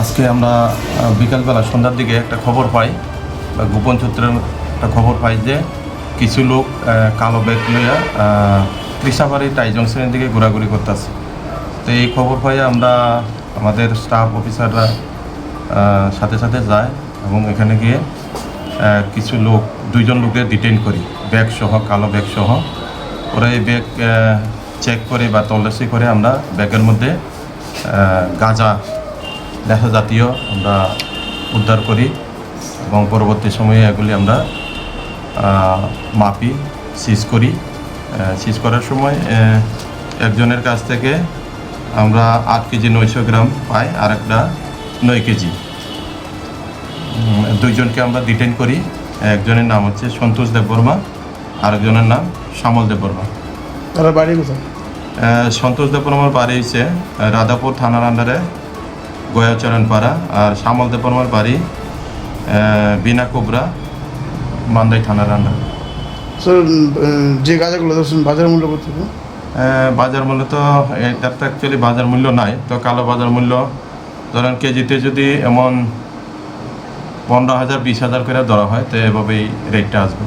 আজকে আমরা বিকালবেলা সন্ধ্যার দিকে একটা খবর পাই, বা গোপন সূত্রের একটা খবর পাই যে কিছু লোক কালো ব্যাগ লইয়া টাইজং শ্রেণির দিকে ঘোরাঘুরি করতেছে। তো এই খবর পাই আমরা আমাদের স্টাফ অফিসাররা সাথে সাথে যায় এবং এখানে গিয়ে কিছু লোক, দুইজন লোকের ডিটেন করি, ব্যাগ সহ, কালো ব্যাগ সহ। ওরা এই ব্যাগ চেক করে বা তল্লাশি করে আমরা ব্যাগের মধ্যে গাঁজা নেশা জাতীয় আমরা উদ্ধার করি এবং পরবর্তী সময়ে এগুলি আমরা মাপি সিজ করি। সিজ করার সময় একজনের কাছ থেকে আমরা আট কেজি নয়শো গ্রাম পাই আর একটা নয় কেজি। দুইজনকে আমরা ডিটেন করি। একজনের নাম হচ্ছে সন্তোষ দেববর্মা আরেকজনের নাম শ্যামল দেববর্মা। তারা বাড়ি কোথায়? সন্তোষ দেববর্মার বাড়ি হচ্ছে রাধাপুর থানার আন্ডারে গয়াচরণপাড়া আর শ্যামল দেববর্মার বাড়ি বিনা কোবরা মান্দাই থানার রান্না। স্যার যে গাঁজাগুলো ধরছেন বাজার মূল্য কত বাজার মূল্য তো এটার তো অ্যাকচুয়ালি বাজার মূল্য নাই। তো কালো বাজার মূল্য ধরেন কেজিতে যদি এমন পনেরো হাজার বিশ হাজার করে ধরা হয় তো এভাবেই রেটটা আসবে।